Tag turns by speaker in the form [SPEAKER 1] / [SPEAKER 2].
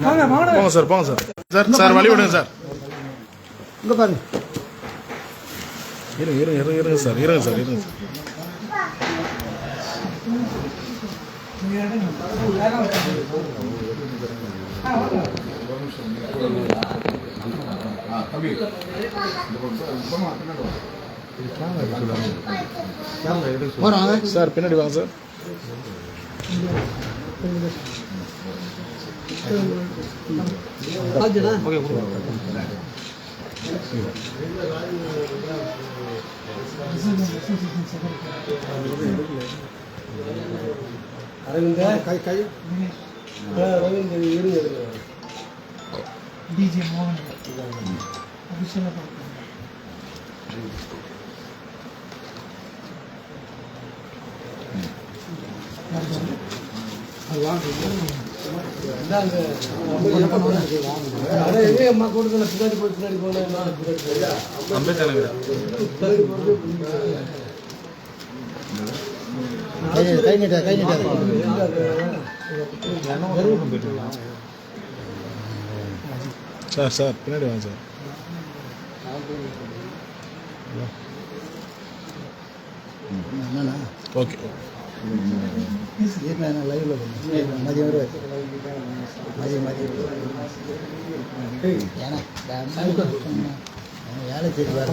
[SPEAKER 1] போங்க சார் போங்க sir. Sir sir வழி விடுங்க சார்.
[SPEAKER 2] இங்க பாருங்க.
[SPEAKER 1] இருங்க இருங்க இருங்க இருங்க சார் இருங்க சார் இருங்க சார். சார் பின்னாடி வாங்க சார்.
[SPEAKER 2] அரவிந்த கை கை அரவிந்த் இருங்க
[SPEAKER 3] டிஜே மோகன் அபிஷேகம் பார்க்கணும்
[SPEAKER 2] கை நீட்டா கை நீட்டா
[SPEAKER 1] சார் சார் பின்னாடி வாங்க சார். ஓகே.
[SPEAKER 2] லைவ்ல மதியம் வருவார் மதியம் மதியம் ஏன்னா வேலை செய்வார்